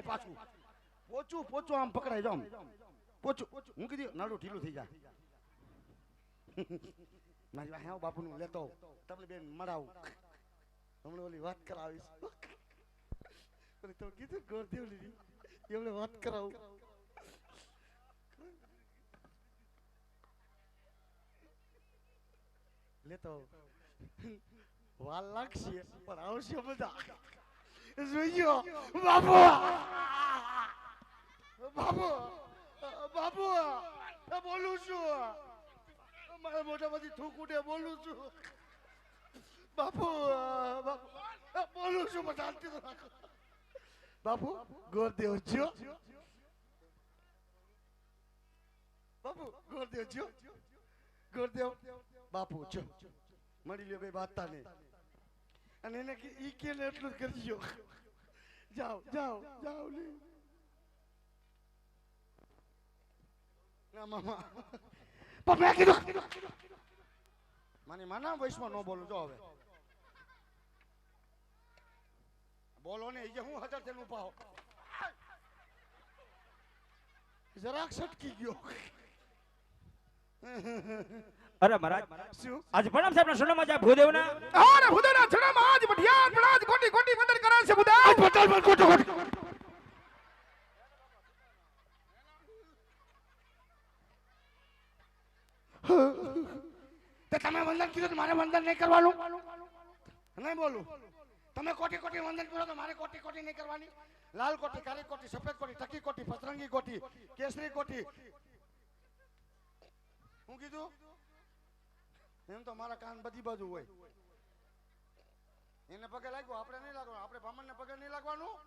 જાય પાછું. પોચું પોચું આમ પકડાય જામ પોચું. હું કીધું, નાડું, ઢીલું થઈ જાય મારી આવો બાપુનું, લેતો તમને બેન મળાવું. તમને ઓલી વાત કરાવીશ. તમે કીધું ગોરદેવની એમણે વાત કરાવું. લેતો વાલ લાગશે, પણ આવશે બધા. જોઈજો બાપુ બાપુ બાપુ બોલું છું મારા મોઢામાંથી થૂક ઉડે બોલું છું બાપુ બોલું છું પણ શાંતિ તો રાખો બાપુ ગોરદેવ જો બાપુ ગોરદેવ જો ગોરદેવ બાપુ જો મળી લ્યો ભાઈ બાતા નહીં અને એને ઈ કે એટલું જ કરજો જાઓ જાઓ જાઓ લે ના માની વયસમાં ન બોલું જો હવે બોલો ને હું હજાર તેનું પાવ જરાક સટકી ગયો અરે મહારાજ શું આજ પ્રણામ સાહેબ ના સોનામાં જાય ભૂદેવના અરે ભૂદેવના છડામાં આજ મઢિયાર પ્રણાજ કોટી કોટી વંદન કરે છે ભૂદેવ બતાલ પણ ખોટો ખોટો તે તમે વંદન કીધું તો મારે વંદન નહીં કરવાનું નહીં બોલું તમે કોટી કોટી વંદન કરો તો મારે કોટી કોટી નહીં કરવાની લાલ કોટી કાળી કોટી સફેદ કોટી ટકી કોટી પતરંગી કોટી કેસરી કોટી હું કીધું એમ તો મારા કાન બધી બાજુ હોય. એને પગે લાગ્યું, આપણે નહીં લાગવાનું. આપણે બ્રાહ્મણને પગે નહીં લાગવાનું.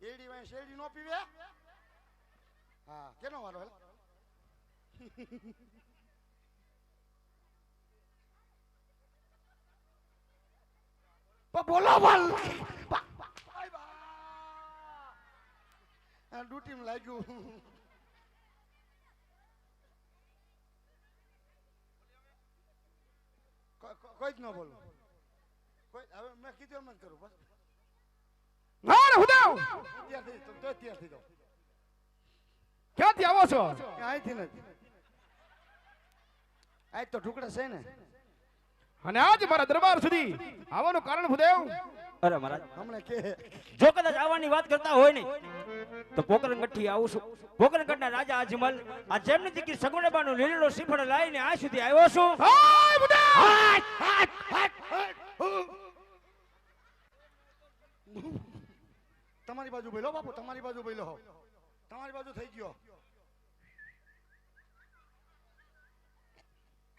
એડી વાય શેરડી નો પીવે. હા, કેનો વારો હેલ? બોલો બોલ ડ્યુટીમાં લાગ્યું કો- કો- કોઈ જ ન બોલો. કોઈ હવે મેં કીધું એમ જ કરું બસ. અરે ભૂદેવ તૈયાર થઈ તો ત્યાંથી તો ક્યાંથી આવો છો? અહીંથી નથી. આજ તો ઢુકડા છે ને. અને આજ મારા દરબાર સુધી આવવાનું કારણ ભૂદેવ અરે મહારાજ હમણે કે જો કદાચ આવવાની વાત કરતા હોય ને તો પોકરણગઢથી આવું છું. પોકરણગઢના રાજા અજમલ આ જેમની દીકરી સગુણબાનું લીલો શ્રીફળ લાવીને આ સુધી આવ્યો છું. તમારી બાજુ બોલો બાપુ તમારી બાજુ બોલો તમારી બાજુ થઈ ગયો.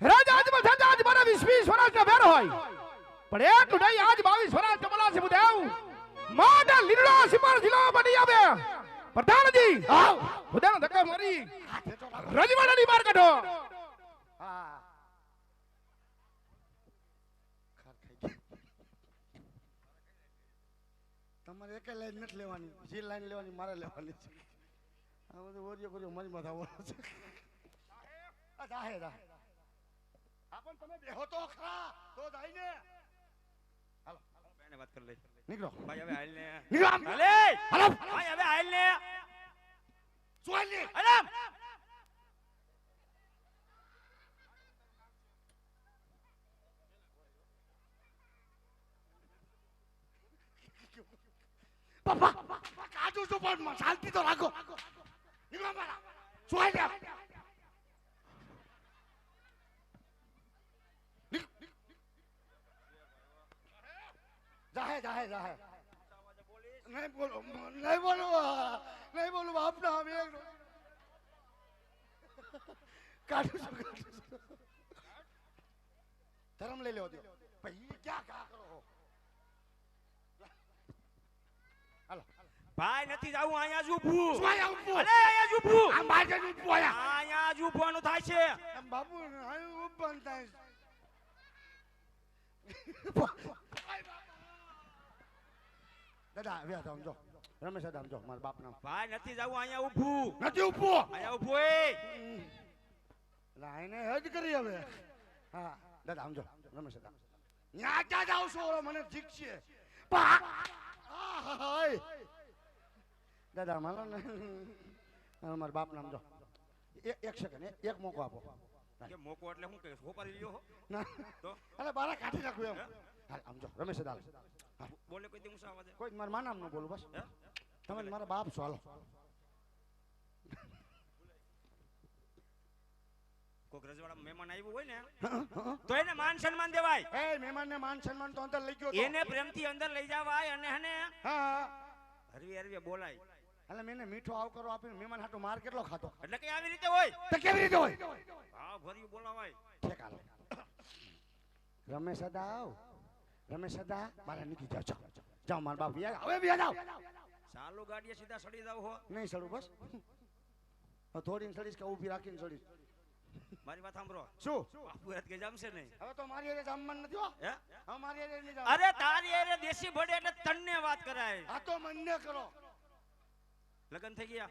રાજા આજમાં આજ મારા વીસ વીસ વર્ષના વેર હોય. પણ એટલું નહીં આજ બાવીસ વર્ષ કમલા છે ભૂદેવ માટા લીલો સિપાર જિલ્લો બની આવે. પ્રધાનજી આવ. ભૂદેવ ધક્કા મારી. રજવાડાની બહાર કાઢો. હા ખાર ખાઈ ગઈ. તમારે એક લાઈન નથી લેવાની. જે લાઈન લેવાની મારે લેવાની છે. આ બધું ઓરિયો કર્યો મારી માથા આવવાનું છે. આ જાહે જાહે આ પણ તમે બેહો તો ખરા તો જાય ને હાલો. બેને વાત કરી લઈ. નીકળો. ભાઈ હવે હાલ ને નીકળો. હાલે! હાલો. ભાઈ હવે હાલ ને જોઈ ને હાલ! પપ્પા કાજુ છું પણ શાંતિ તો રાખો. નીક- જાહે જાહે જાહે. નહીં બોલો નહીં બોલો નહીં બોલો અમે કાઢું છું કાઢું છું. ધર્મ લઈ લેવો દો ભાઈ, ક્યાં કા કરો છો? હાલો ભાઈ નથી જાવું અહીંયા જ ઊભું. શું અહીંયા ઊભું? અરે અહીંયા જ ઊભું. આ જ ઊભું અહીંયા. અહીંયા જ ઊભવાનું થાય છે. બાપુ અહીં ઊભા થાય છે. દાદા વ્યા આમ જો. રમેશ દાદા આમ જો મારા બાપ નામ ભાઈ નથી જાવું અહીંયા ઊભું. નથી ઊભો? અહીંયા ઊભું એ. લાઈને હજ કરી હવે. હા દાદા આમ જો રમેશ દાદા. ન્યા ક્યાં જાવ છો? મને ઠીક છે. પા. આ હાય દાદા માનો ને. મારા બાપ નામ જો. એક સેકન્ડ એક- મોકો આપો. કે મોકો એટલે શું કે હોપારી લ્યો ના. તો? અરે બારા કાઢી નાખું એમ. હાલ આમ જો રમેશ દાલ બોલે કોઈ ઊંચા અવાજે કોઈ મારા માનામ ન બોલું બસ. તમે મારા બાપ છો હાલો. કોક મહેમાન આવ્યું હોય ને તો એને માન સન્માન દેવાય. એ મહેમાનને માન સન્માન તો અંદર લઈ ગયો. એને પ્રેમથી અંદર લઈ જવાય અને હને હા હા. હરવી હરવી બોલાય. એટલે મેં મીઠો આવકરો આપીને મહેમાન હાટુ માર કેટલો ખાતો એટલે કે આવી રીતે હોય. તો કેવી રીતે હોય? હા ભર્યું બોલાવાય. ઠેક હાલો. રમેશ સદા આવ. રમેશ દાદા મારા નીકળી જાવ જાઓ. જાઓ મારા બાપ વ્યા હવે વ્યા જાઓ. ચાલુ ગાડીએ સીધા સડી જાવ હો. નહીં સડું બસ. થોડી થોડીને સડીશ કે ઊભી રાખીને સડીશ? મારી વાત સાંભળો. શું? બાપુ હાથ કે જમશે નહીં. હવે તો મારી એરે જામવાનું નથી હો. હે? હવે મારી એરે નહીં જાવ અરે તારી અરે દેશી ભડે એટલે તન્ને વાત કરાય. આ તો મને કરો. લગન થઈ ગયા?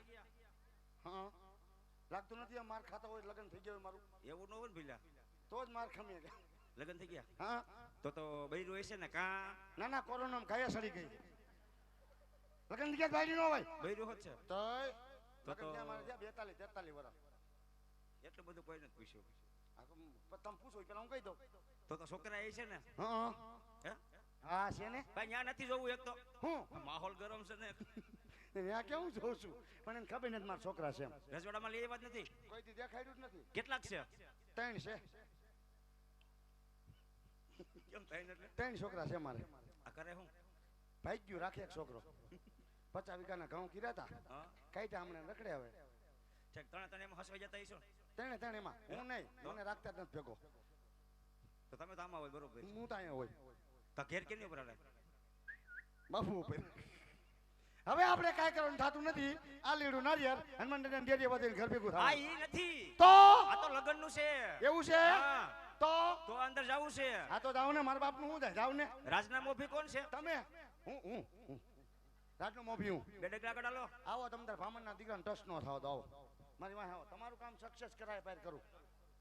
હા લાગતું નથી આ માર ખાતા હોય લગ્ન થઈ ગયા મારું. એવું ન હોય ને ભીલા તો જ માર ખમી. લગન થઈ ગયા? હા. તો તો બહેરી હોય છે ને કા? ના ના કોરોનામાં ખાયા સડી ગઈ. લગ્ન થઈ ગયા ભાઈ નો હોય. બૈરું હોત છે. તો તો તો મારે થયા બેતાલીસ તેતાલીસ વર્ષ. એટલું બધું કોઈ નથી પૂછ્યું. આ તો તમે પૂછો પેલા હું કહી દઉં. તો તો છોકરા એ છે ને? હા હે. હા? છે ને? ભાઈ ત્યાં નથી જોવું એક તો. હું? માહોલ ગરમ છે ને. ત્યાં કેવું જોઉં છું? પણ એને ખબર નથી મારા છોકરા છે રજવાડામાં લઈ વાત નથી? કોઈ દેખાડ્યું નથી. કેટલાક છે? ત્રણ છે. કેમ થાય ને એટલે? ત્રણ છોકરા છે મારે કરે હું? ભાઈ રાખે એક છોકરો. પચાસ વીઘાના ઘઉં કર્યા હતા હા. કાઢ્યા હમણાં રખડે હવે. ઠીક ત્રણે એમાં હસવાઈ જતા હશો ત્રણે ત્રણ એમાં. હું નહીં. મને રાખતા જ નથી ભેગો. તો તમે તો આમાં હોય બરોબર. હું તો અહીંયા હોય. તો ઘેર કેની ઉપર બાપુ ઉપર. હવે આપણે કાંઈ કરવાનું થતું નથી. આ લીડું નારિયેર હનુમાન દાદાને ડેરીએ વધીને ઘર ભેગું આ ઈ નથી. તો? આ તો લગનનું છે. એવું છે? હા. તો? તો અંદર જવું છે. આ તો જાવ ને મારા બાપનું શું થાય જાવ ને? રાજના મોભી કોણ છે? તમે? હું હું હું. રાજનો મોભી હું. બે ડગલા કડાલો આવો તમે તાર ભામણના દીકરાને ટચ નો થાવ તો આવો. મારી વાંહે આવો. તમારું કામ સક્સેસ કરાય પાર કરું.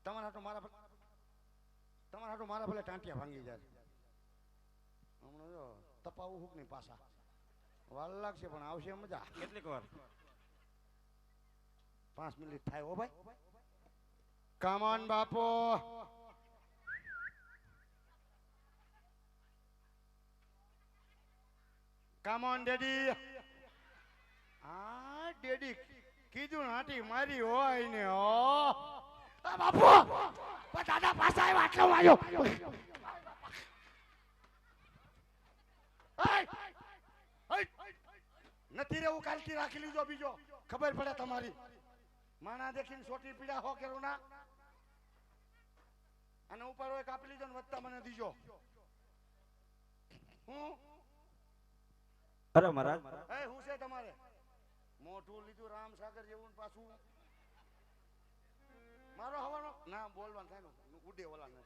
તમારા હાટુ મારા ભલે- તમારા હાટુ મારા ભલે ટાંટિયા ભાંગી જાય. હમણાં જો તપાવું હુક નહીં પાછા. વાર લાગશે પણ આવશે મજા. કેટલીક વાર? પાંચ મિનિટ થાય હો ભાઈ. કમોન બાપો. Come on daddy. આ ડેડી કીધું નાટી મારી હોય ને હો. બાપુ દાદા પાછા આવ્યો આટલો આવ્યો નથી રહેવું કાલથી રાખી લીધો બીજો. ખબર પડે તમારી. માણા દેખીને સોટી પીડા હો કે ના અને ઉપર હોય કાપી લીધો ને વધતા મને દીજો. હું? અરે મહારાજ. એ હું છે તમારે? મોઢું લીધું રામ સાગર જેવું ને પાછું. મારો હવાનો? ના બોલવાનું થાય ને ઉડે ઓલા ને.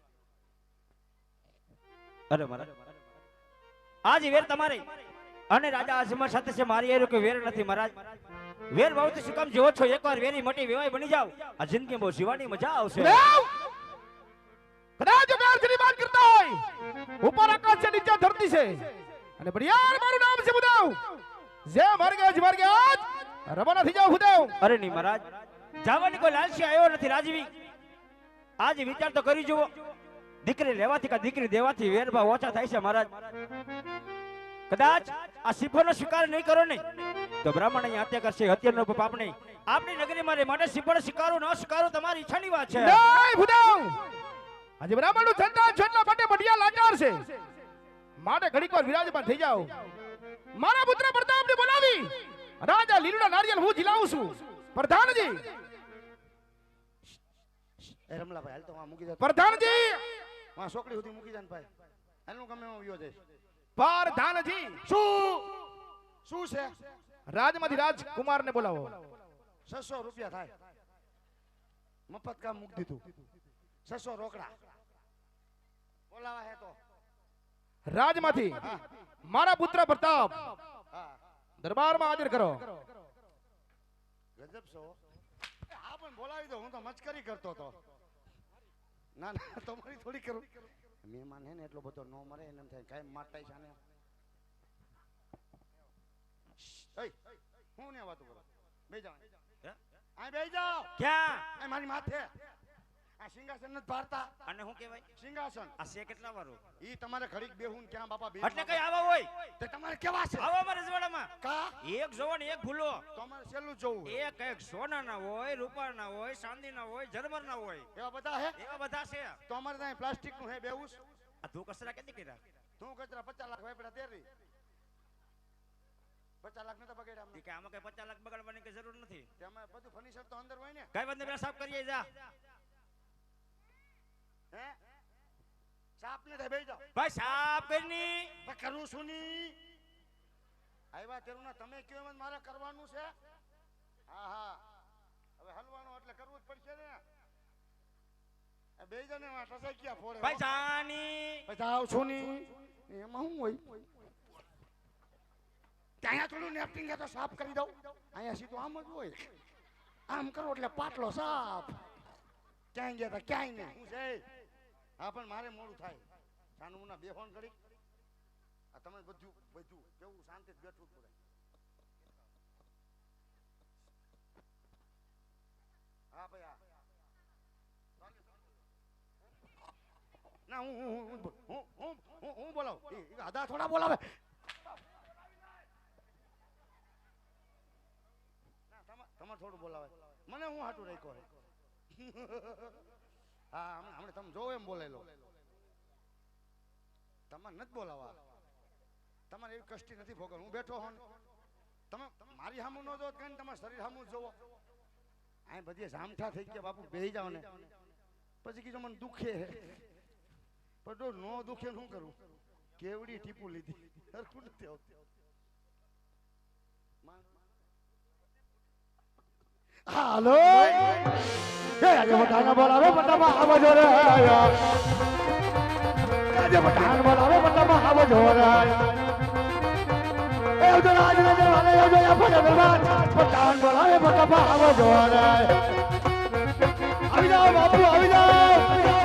અરે મહારાજ. આજ વેર તમારી. અને રાજા અજમલ સાથે છે મારી એરું કે વેર નથી મહારાજ. વેર ભાવ તો શું કામ જેવો છો? એકવાર વેરી મોટી વેવાય બની જાવ આ જિંદગી બહુ જીવાની મજા આવશે! કદાચ વ્યાસની વાત કરતા હોય ઉપર આકાશ છે નીચે ધરતી છે. અને બળિયાર મારું નામ છે બુદાવ જે મરગે જ મરગે આજ રવાના થઈ જાવ બુદાવ અરે નહીં મહારાજ. જવાની કોઈ લાલસી આવ્યો નથી રાજવી. આજે વિચાર તો કરી જુઓ. દીકરી લેવાથી કે દીકરી દેવાથી વેરભાવ ઓછા થાય છે મહારાજ. કદાચ આ સિફોનો સ્વીકાર નહીં કરો ને તો બ્રાહ્મણ અહીંયા હત્યા કરશે હત્યાનો પાપ નહીં આપણી નગરીમાં મારે માટે સિફોનો સ્વીકારો ન શિકારો તમારી ઈચ્છાની વાત છે. આજે બ્રાહ્મણનું ચંદા છેટલા માટે બઢિયા લાચાર છે માટે ઘડીક વાર વિરાજમાન થઈ જાઓ. મારા પુત્ર પ્રતાપને બોલાવી. રાજા લીલુડા નારિયેલ હું જીલાવું છું. પ્રધાનજી! એ રમલાભાઈ હાલ તો મૂકી દે પ્રધાનજી! છોકરી સુધી મૂકી જાય ભાઈ. એનું ગમે હું વ્યો જઈશ. પ્રધાનજી શું શું છે રાજમાંથી રાજકુમારને બોલાવો છસો રૂપિયા થાય મફત કામ મૂકી દીધું છસો રોકડા બોલાવા હે તો રાજમાંથી મારા પુત્ર પ્રતાપ હા દરબારમાં હાજર કરો ગજબ છો એ હા પણ બોલાવી દો હું તો મચકરી કરતો હતો ના ના તમારી થોડી કરું મહેમાન હે ને એટલો બધો નો મરે એને એમ થાય કાંઈ માટાઈ છે ને હું ને વાતો કરો? બે જાઓ. હે? આ બે જાઓ. ક્યાં? મારી માથે. આ સિંહાસન નથી ભારતા અને શું કહેવાય? સિંહાસન. આ છે કેટલા વારું ઈ તમારે ઘડીક બેહું ક્યાં બાપા બે એટલે કઈ આવા હોય? તે તમારે કેવા છે? આવા અમારા રજવાડામાં? કા? એક જોવો ને એક ભૂલો. તો છેલ્લું જોવું એક એક સોનાના હોય રૂપાના હોય ચાંદીના હોય જરમરના હોય. એવા બધા હે? એવા બધા છે. તો અમારે ત્યાં પ્લાસ્ટિકનું હે બેવું આ તું કચરા કેતી કર્યા? તું કચરા પચાસ લાખ વાપરા તેરી. પચાસ લાખ નતા બગાડ્યા કે આમાં કઈ પચાસ લાખ બગાડવાની કઈ જરૂર નથી. તેમાં બધું ફર્નિચર તો અંદર હોય ને. કઈ વાત સાફ કરીએ જા. હે? સાપ ને બેહી જાઓ. ભાઈ સાફ કરની કરું છું ની. આવ્યા તેરું ના તમે કયો એમ મારે કરવાનું છે? હા હા. હવે હલવાનું એટલે કરવું જ પડશે ને. બે એમાં ટસાઈ ક્યાં ફોડે? ભાઈ જાની. પછી છું ની. એમાં શું હોય? ત્યાં થોડું નેપકિન તો સાફ કરી દઉં? અહીંયા સીધું આમ જ હોય. આમ કરો એટલે પાટલો સાફ. ક્યાંય ગયા હતા ક્યાંય નહીં. હું છે? હા, પણ મારે મોડું થાય. સાનું ના બે ફોન કરી. આ તમે બધું બધું, કેવું શાંતિ બેઠવું પડે. હા, ભાઈ, હા. ના, હું હું હું હું હું હું બોલાવ? આધા થોડા બોલાવે. તમારે થોડું બોલાવે. મને હું હાટું રાખ્યો હે હમણાં હમણાં તમે જોવો એમ બોલેલો. તમારે નથી બોલાવા તમારે એવી કષ્ટી નથી ભોગવ હું બેઠો હોઉં ને. તમે મારી સામું ન જોવો કઈ તમારા શરીર સામું જોવો. આ બધી જામઠા થઈ ગયા બાપુ બેહી જાવ ને. પછી કીધું મને દુખે પણ જો ન દુખે શું કરું? કેવડી ટીપુ લીધી. સરખું નથી આવતી. હાલો! આજે બધાને બોલાવે બધામાં આવજો રે આજે બધાને આવી જાઓ બાપુ આવી જાઓ.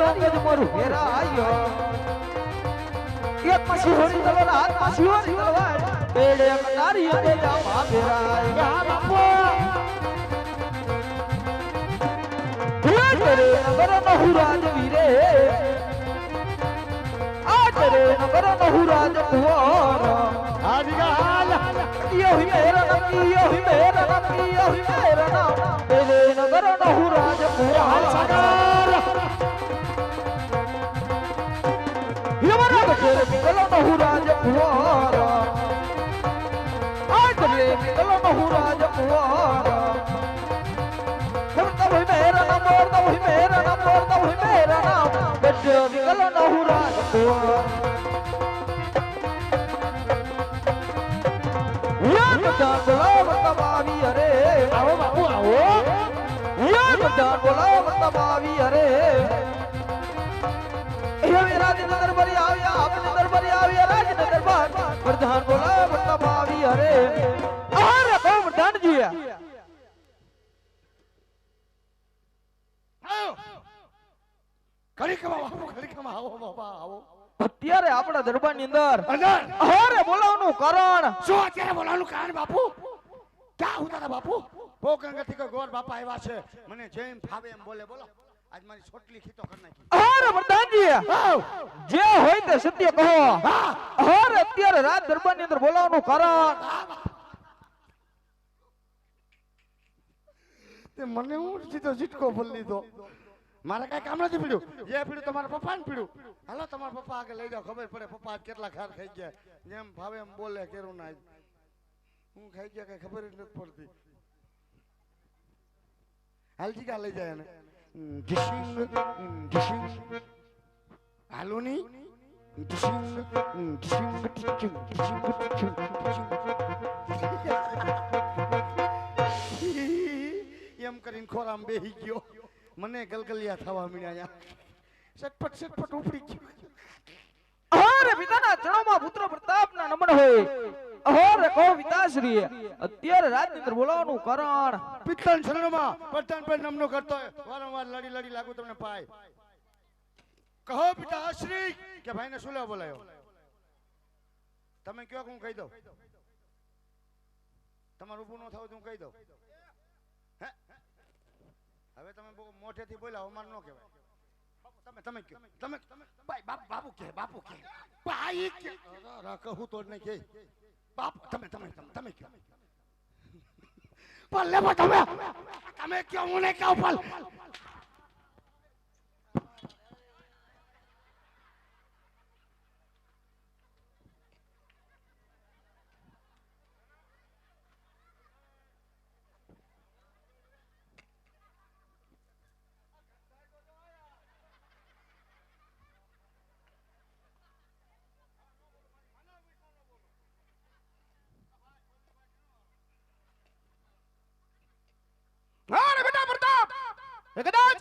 કટારીઓ અંગજ મારું ફેરા આયો એક માસી હોરી તલવાર હાથ માસી હોરી તલવાર. પેડે કટારીઓ તે જામા ફેરા આયો હા બાપુ. નગર નહુરાજ વીરે. આંગળે નગર નહુરાજ કુંવર. આદિગા હાલ. કિયો હિ મેરા નામ કિયો હિ મેરા નામ કિયો હિ મેરા નામ પેડે નગર નહુરાજ મિગલો નહુરાજ કુંવર. આદરે મિગલો નહુરાજ કુંવર. કરતા હોય મેરા નામ મોરતા હોય મેરા નામ મોરતા હોય મેરા નામ. ગઢેર મિગલો નહુરાજ કુંવર. યા ગઢાન બોલાવ તમાવી અરે. આવો બાપુ આવો. યા ગઢાન બોલાવ તમાવી અરે. પ્રધાન બોલા મતલબ આવી અરે અરે બહુ પ્રધાનજી આવો. ઘડીકમાં બાપુ ઘડીકમાં આવો બાબા આવો અત્યારે આપણા દરબારની અંદર અંદર અરે બોલાવવાનું કારણ. શું અત્યારે બોલાવાનું કારણ બાપુ? ક્યાં ઉતારા બાપુ? બહુ ગંગથી કોઈ ગોર બાપા આવ્યા છે. મને જેમ ફાવે એમ બોલે બોલો. આજ મારી છોટલી ખીતો કરી નાખી. અરે વરદાનજી જે હોય તે સત્ય કહો. અરે અત્યારે રાજ દરબારની અંદર બોલાવવાનું કારણ. તે મને હું સીધો ઝીટકો બોલી લીધો. મારે કઈ કામ નથી પીડ્યું. જે પીડ્યું તમારા પપ્પા ને પીડ્યું. હાલો તમારા પપ્પા આગળ લઈ જાઓ. ખબર પડે પપ્પા કેટલા ખાર ખાઈ ગયા. જેમ ભાવે એમ બોલે કેરું ના હું ખાઈ ગયા કઈ ખબર જ નથી પડતી. હાલજી કા લઈ જાય એને? એમ કરીને ખોરામ બેહી ગયો. મને ગલગલિયા થવા મળ્યા સટપટ સટપટ ઉપડી ગયો. અરે પિતાના ચણોમાં પુત્ર પ્રતાપના નમન હોય. અરે કહો પિતાશ્રી અત્યારે રાજેન્દ્ર બોલાવાનું કારણ. પિત્તન શરણમાં પતન પર નમનો કરતો વારંવાર લડી લડી લાગુ તમને પાય. કહો પિતાશ્રી, કે ભાઈને શું લેવા બોલાયો? તમે કયો હું કહી દઉં? તમારું ઊભું ન થાવ તો હું કહી દઉં. હે? હવે તમે બહુ મોઢેથી બોલ્યા અમાર ન કહેવાય. તમે તમે કે તમે તમે બાપુ કે બાપુ કે ભાઈ, કે કહું તો નહીં કે બાપ તમે તમે તમે કયો? પણ લેવો તમે તમે કયો? હું નહીં કહું પણ એ કદાચ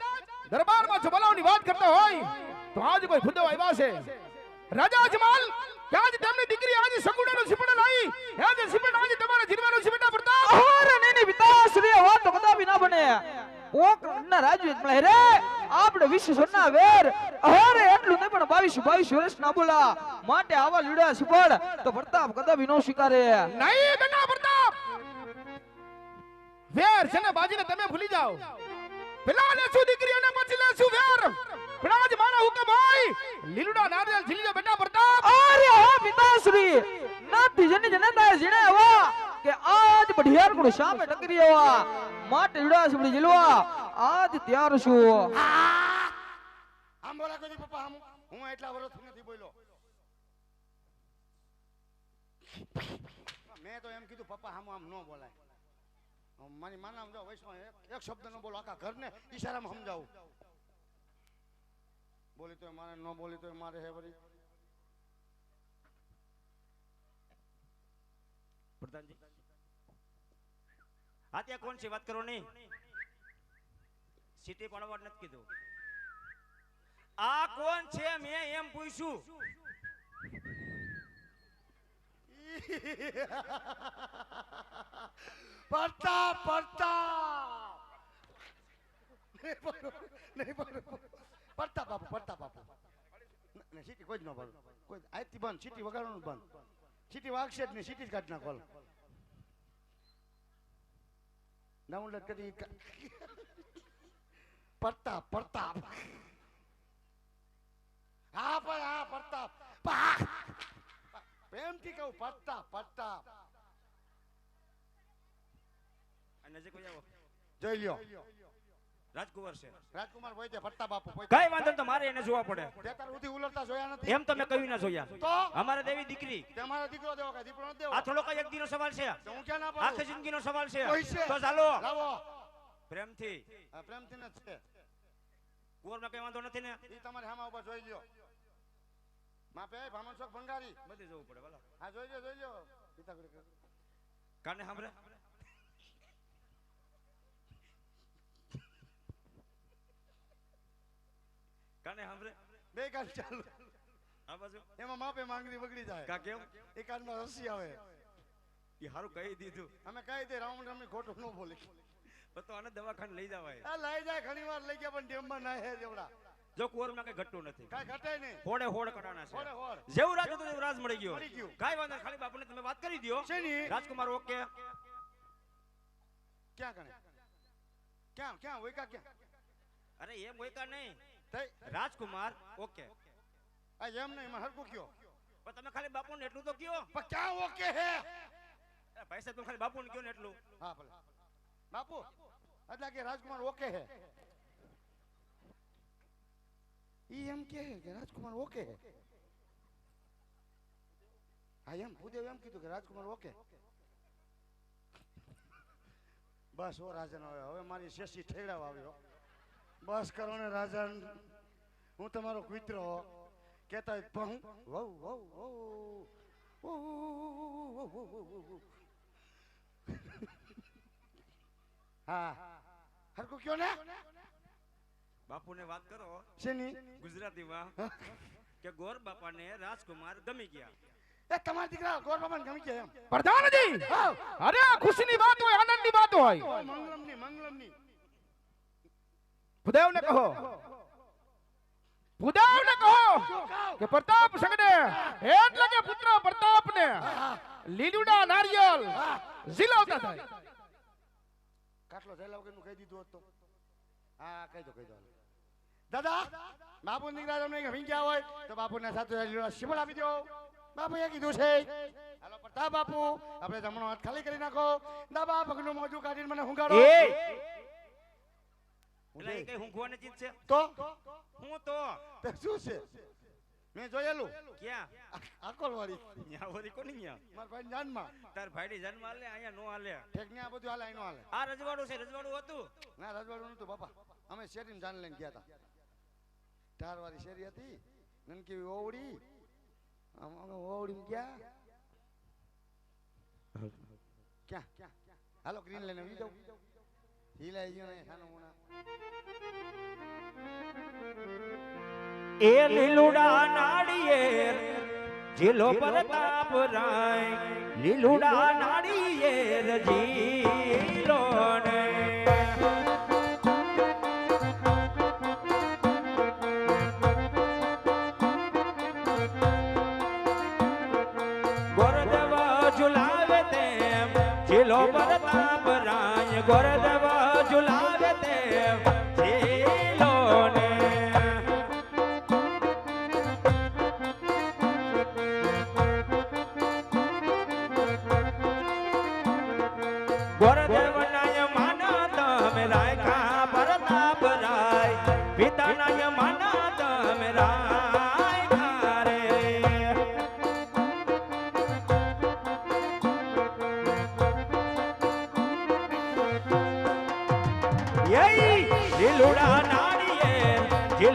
દરબારમાં જો બોલાવવાની વાત કરતા હોય તો આજ કોઈ ખુદો આવ્યા છે રાજા અજમાલ કે આજ તેમની દીકરી આજે સગુણાનો સિપડા લાવી આજે સિપડા આજે તમારા જીરવાનો છે બેટા પ્રતાપ અરે નહીં નહીં પિતાશ્રી આ વાત તો કદાપી ના બને પોક ના રાજ્ય જ મળે રે આપણે વિશ્વ સોના વેર અરે એટલું નહીં પણ બાવીસ બાવીસ વર્ષ ના બોલા માટે આવા લીડા સિફળ તો પ્રતાપ કદાપી નો સ્વીકારે નહીં બેટા પ્રતાપ વેર છે ને બાજીને તમે ભૂલી જાઓ પેલા લેશું દીકરી અને પછી લેશું વેર? પણ આજ મારા હુકમ હોય. લીલુડા નારિયેલ ઝીલી જા બેટા પ્રતાપ અરે હા પિતાશ્રી. નથી જને જનતા જીણે હવા કે આજ બઢિયાર કોણ સામે ટકરી હવા માટ લીડા સુડી જીલવા આજ તૈયાર છું. આમ બોલા કોઈ પપ્પા આમ હું એટલા વર્ષથી નથી બોલ્યો. મેં તો એમ કીધું પપ્પા આમ આમ ન બોલાય. મારી માના સમજાવ વૈષ્ણવ એક શબ્દ ન બોલો આખા ઘરને ઈશારામાં સમજાવું. બોલી તો મારે ન બોલી તો મારે હે વળી. પ્રધાનજી. હા ત્યાં કોણ છે? વાત કરો નહીં. સિટી પડવા નથી કીધું. આ કોણ છે મેં એમ પૂછ્યું પડતા પડતા. નહીં પડો, પડતા બાપુ પડતા બાપુ. સીટી કોઈ જ ન પડો. કોઈ આજથી બંધ સીટી વગાડવાનું બંધ. સીટી વાગશે જ નહીં સીટી જ કાઢી નાખો ડાઉનલોડ કરી પડતા પડતા. હા પણ હા પડતા. પ્રેમથી કહું પડતા પડતા અને નજીક આવો. જોઈ લ્યો. રાજકુમાર છે. રાજકુમાર હોય છે ફરતા બાપુ કઈ વાંધો તો મારે એને જોવા પડે. તે તાર ઉલરતા જોયા નથી. એમ તો કહ્યું ના જોયા. તો? અમારે દેવી દીકરી. તમારો દીકરો દેવો કે દીકરો દેવો? આ થોડો કઈ એક દીનો સવાલ છે. હું ક્યાં ના આખી જિંદગીનો સવાલ છે. તો ચાલો. લાવો. પ્રેમથી. આ પ્રેમથી ન છે. કુંવરમાં કઈ વાંધો નથી ને? એ તમારે હામા ઉપર જોઈ લ્યો. માપે ભામણ ચોક ભંગારી. બધે જવું પડે ભલા. હા જોઈ લ્યો જોઈ લ્યો. પિતા કાને સાંભળે? કાને સાંભળે બે કાન ચાલુ. આ બાજુ? એમાં માપે માંગણી બગડી જાય. કા કેમ એ કાનમાં રસી આવે. એ હારું કહી દીધું. અમે કહી દે રાઉન્ડ રમી ખોટું ન બોલે. તો આને દવાખાને લઈ જવાય. આ લઈ જાય ઘણી વાર લઈ ગયા પણ ડેમમાં ના હે જેવડા. જો કુંવરમાં કઈ ઘટતું નથી. કાંઈ ઘટે નહીં. હોડે હોડ કટાણા હોડે હોડ જેવું રાજ હતું એવું રાજ મળી ગયો. મળી ગયું. કઈ વાંધો ખાલી બાપુને તમે વાત કરી દ્યો. શેની? રાજકુમાર ઓકે. ક્યાં કણે? ક્યાં ક્યાં હોય ક્યાં? અરે એમ હોય નહીં. રાજકુમાર ઓકે આ એમ નહીં એમાં હરકું કયો પણ તમે ખાલી બાપુને એટલું તો કયો પણ ક્યાં ઓકે હે અરે ભાઈ સાહેબ તમે ખાલી બાપુને કયો ને એટલું હા ભલે બાપુ એટલે કે રાજકુમાર ઓકે હે એમ કહે કે રાજકુમાર ઓકે હા એમ ભૂદેવ એમ કીધું કે રાજકુમાર ઓકે બસ ઓ રાજન હવે હવે મારી શેષી ઠેડાવ આવ્યો બસ કરો ને રાજન. હું તમારો કુતરો કેતા હોય પણ હું વહુ. હા. હરકું કયો ને? બાપુને વાત કરો. શેની? ગુજરાતીમાં. કે ગોર બાપાને રાજકુમાર ગમી ગયા. એ તમારા દીકરા ગોર બાબાને ગમી ગયા એમ. પ્રધાનજી! અરે ખુશીની વાત હોય આનંદની વાત હોય. મંગલમની મંગલમની ભૂદેવને કહો. ભૂદેવને કહો કે પ્રતાપ સંગને એટલે કે પુત્ર પ્રતાપને લીલુડા નારિયેલ ઝીલાવતા થાય. કાટલો જયલા વગરનું કહી દીધું હતો હા કહી દો કહી દો. દાદા બાપુ નીકળ્યા તમને ગમી ગયા હોય તો બાપુને સાથે શિવડ આપી દો. બાપુએ કીધું છે. હાલો પ્રતાપ બાપુ આપણે જમણો હાથ ખાલી કરી નાખો. દાબા પગનું મોજું કાઢીને મને હુંગાડો. એ! એટલે એ કઈ ઊંઘવાની ચીજ છે? તો? હું તો. તે શું છે? મેં જોયેલું. ક્યાં? આકોલ વાળી ન્યા વળી કોની ન્યા મારા ભાઈ જાનમાં. તાર ભાઈડી જન્મ હાલે અહીંયા નો હાલે. ઠેક ને આ બધું હાલે આઈનો હાલે. આ રજવાડું છે રજવાડું હતું. ના રજવાડું નતું બાપા. અમે શેરીમાં જાન લઈને ગયા હતા ટાર વાળી શેરી હતી નનકી ઓવડી. અમે ઓવડી ગયા. ક્યાં? ક્યાં? હાલો ગ્રીન લઈને વી જાઉં. એ લીલુડા નાળિયેર, જીલો પ્રતાપ રાય. લીલુડા નાળિયેર જીલો ને ગોરદેવ ઝુલાવે તેમ, જીલો પ્રતાપ રાય. ગોરદેવ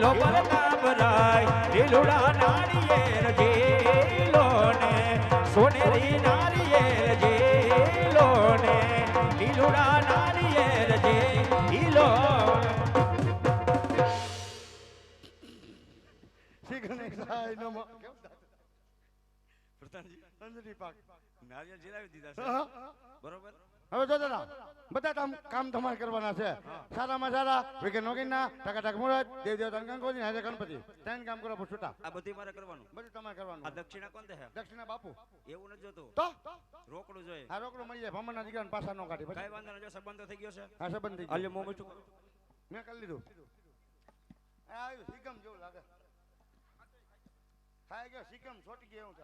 જીલો પ્રતાપ રાય લીલુડા નાળિયેર જીલો ને સોનેરી નાળિયેર જીલો ને લીલુડા નાળિયેર અંજલિ પાક. નારિયેળ જીલાવી દીધા હા. બરોબર? હવે જો દાદા બધા કામ તમારે કરવાના છે. સારામાં સારા વિકે નોકીના ટકા ટક મુરત દેવ દેવ ગંગોજી હાજર ગણપતિ. ત્રણ કામ કરો છૂટા. આ બધી મારે કરવાનું. બધું તમારે આ કરવાનું દક્ષિણા કોણ દે દક્ષિણા બાપુ. એવું નથી જોતું. તો? રોકડું જોઈએ. હા રોકડું મળી જાય ભમણના દીકરાને પાછા નો કાઢી. કઈ વાંધો જો સંબંધ થઈ ગયો છે. હા સંબંધ થઈ અલ્યો ગયો મોં મીઠું કરો. મેં કરી લીધું. આ આવ્યું સિકમ જેવું લાગે. થાય ગયો સિકમ છોટી ગયો હું